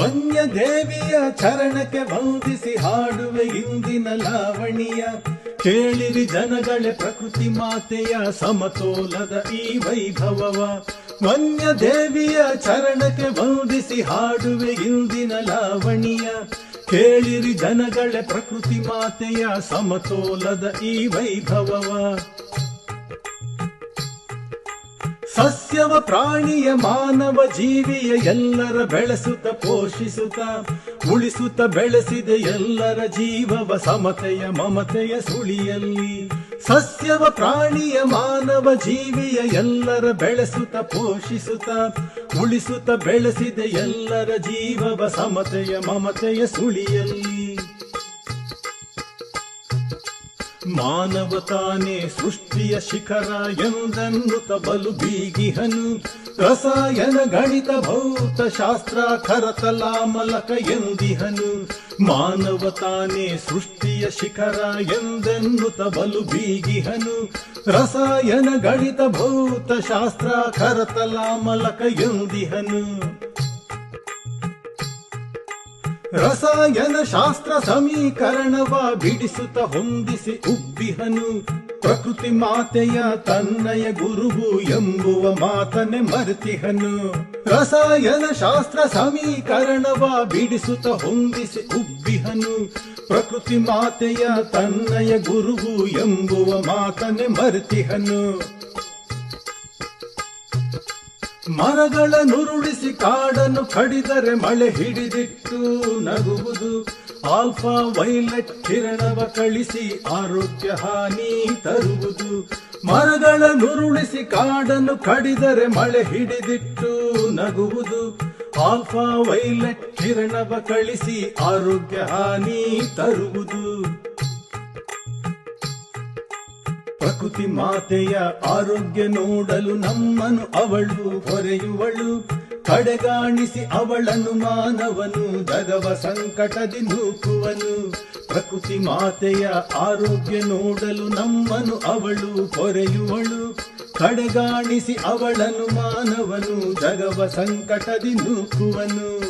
ವನ್ಯ ದೇವಿಯ ಚರಣಕ್ಕೆ ವಂದಿಸಿ ಹಾಡುವೆ ಇಂದಿನ ಲಾವಣಿಯ. ಕೇಳಿರಿ ಜನಗಳೇ ಪ್ರಕೃತಿ ಮಾತೆಯ ಸಮತೋಲದ ಈ ವೈಭವವ. ವನ್ಯ ದೇವಿಯ ಚರಣಕ್ಕೆ ವಂದಿಸಿ ಹಾಡುವೆ ಇಂದಿನ ಲಾವಣಿಯ. ಕೇಳಿರಿ ಜನಗಳೇ ಪ್ರಕೃತಿ ಮಾತೆಯ ಸಮತೋಲದ ಈ ವೈಭವವ. ಸಸ್ಯವ ಪ್ರಾಣಿಯ ಮಾನವ ಜೀವಿಯ ಎಲ್ಲರ ಬೆಳೆಸುತ್ತ, ಪೋಷಿಸುತ್ತ, ಉಳಿಸುತ್ತ, ಬೆಳೆಸಿದೆ ಎಲ್ಲರ ಜೀವವ ಸಮತೆಯ ಮಮತೆಯ ಸುಳಿಯಲ್ಲಿ. ಸಸ್ಯವ ಪ್ರಾಣಿಯ ಮಾನವ ಜೀವಿಯ ಎಲ್ಲರ ಬೆಳೆಸುತ್ತ, ಪೋಷಿಸುತ್ತ, ಉಳಿಸುತ್ತ, ಬೆಳೆಸಿದೆ ಎಲ್ಲರ ಜೀವವ ಸಮತೆಯ ಮಮತೆಯ ಸುಳಿಯಲ್ಲಿ. ಮಾನವ ತಾನೇ ಸೃಷ್ಟಿಯ ಶಿಖರ ಎಂದನ್ನುತ ಬಲು ಬೀಗಿಹನು. ರಸಾಯನ ಗಣಿತ ಭೌತ ಶಾಸ್ತ್ರ ಕರತಲ ಮಲಕ ಎಂದಿಹನು. ಮಾನವ ತಾನೇ ಸೃಷ್ಟಿಯ ಶಿಖರ ಎಂದೆನ್ನುತ ಬಲು ಬೀಗಿಹನು. ರಸಾಯನ ಗಣಿತ ಭೌತ ಶಾಸ್ತ್ರ ಕರತಲ ಮಲಕ ಎಂದಿಹನು. ರಸಾಯನ ಶಾಸ್ತ್ರ ಸಮೀಕರಣವ ಬಿಡಿಸುತ್ತ ಹೊಂದಿಸಿ ಉಬ್ಬಿಹನು. ಪ್ರಕೃತಿ ಮಾತೆಯ ತನ್ನಯ ಗುರುವು ಎಂಬುವ ಮಾತನೆ ಮರೆತಿಹನು. ರಸಾಯನ ಶಾಸ್ತ್ರ ಸಮೀಕರಣವ ಬಿಡಿಸುತ್ತ ಹೊಂದಿಸಿ ಉಬ್ಬಿಹನು. ಪ್ರಕೃತಿ ಮಾತೆಯ ತನ್ನಯ ಗುರುವು ಎಂಬುವ ಮಾತನೆ ಮರೆತಿಹನು. ಮರಗಳ ನುರುಳಿಸಿ ಕಾಡನ್ನು ಕಡಿದರೆ ಮಳೆ ಹಿಡಿದಿಟ್ಟು ನಗುವುದು. ಆಲ್ಫಾ ವೈಲೆಟ್ ಕಿರಣವ ಕಳಿಸಿ ಆರೋಗ್ಯ ಹಾನಿ ತರುವುದು. ಮರಗಳ ನುರುಳಿಸಿ ಕಾಡನ್ನು ಕಡಿದರೆ ಮಳೆ ಹಿಡಿದಿಟ್ಟು ನಗುವುದು. ಆಲ್ಫಾ ವೈಲೆಟ್ ಕಿರಣವ ಕಳಿಸಿ ಆರೋಗ್ಯ ಹಾನಿ ತರುವುದು. ಪ್ರಕೃತಿ ಮಾತೆಯ ಆರೋಗ್ಯ ನೋಡಲು ನಮ್ಮನು ಅವಳು ಹೊರೆಯುವಳು. ಕಡೆಗಾಣಿಸಿ ಅವಳನ್ನು ಮಾನವನು, ಜಗವ ಸಂಕಟದಿ ನೂಕುವನು. ಪ್ರಕೃತಿ ಮಾತೆಯ ಆರೋಗ್ಯ ನೋಡಲು ನಮ್ಮನು ಅವಳು ಹೊರೆಯುವಳು. ಕಡೆಗಾಣಿಸಿ ಅವಳನ್ನು ಮಾನವನು, ಜಗವ ಸಂಕಟದಿ ನೂಕುವನು.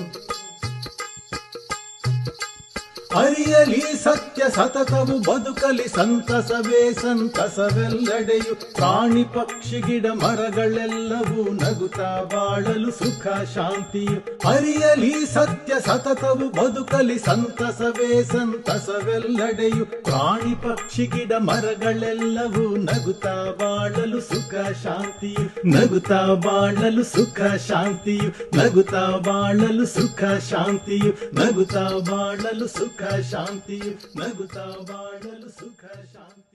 ಅರಿಯಲಿ ಸತ್ಯ ಸತತವು ಬದುಕಲಿ ಸಂತಸವೇ ಸಂತಸವೆಲ್ಲೆಡೆಯು ಪ್ರಾಣಿ ಪಕ್ಷಿ ಗಿಡ ಮರಗಳೆಲ್ಲವೂ ನಗುತ್ತಾ ಬಾಳಲು ಸುಖ ಶಾಂತಿಯು ಅರಿಯಲಿ ಸತ್ಯ ಸತತವು ಬದುಕಲಿ ಸಂತಸವೇ ಸಂತಸವೆಲ್ಲಡೆಯು ಪ್ರಾಣಿ ಪಕ್ಷಿ ಗಿಡ ಮರಗಳೆಲ್ಲವೂ ನಗುತ್ತಾ ಬಾಳಲು ಸುಖ ಶಾಂತಿಯು, ನಗುತ್ತಾ ಬಾಳಲು ಸುಖ ಶಾಂತಿಯು, ನಗುತ್ತಾ ಬಾಳಲು ಸುಖ ಶಾಂತಿಯು, ನಗುತ್ತಾ ಬಾಳಲು ಸುಖ ಶಾಂತಿಯು, ನಗುತ್ತಾ ಬಾಳಲು ಸುಖ ಶಾಂತಿಯು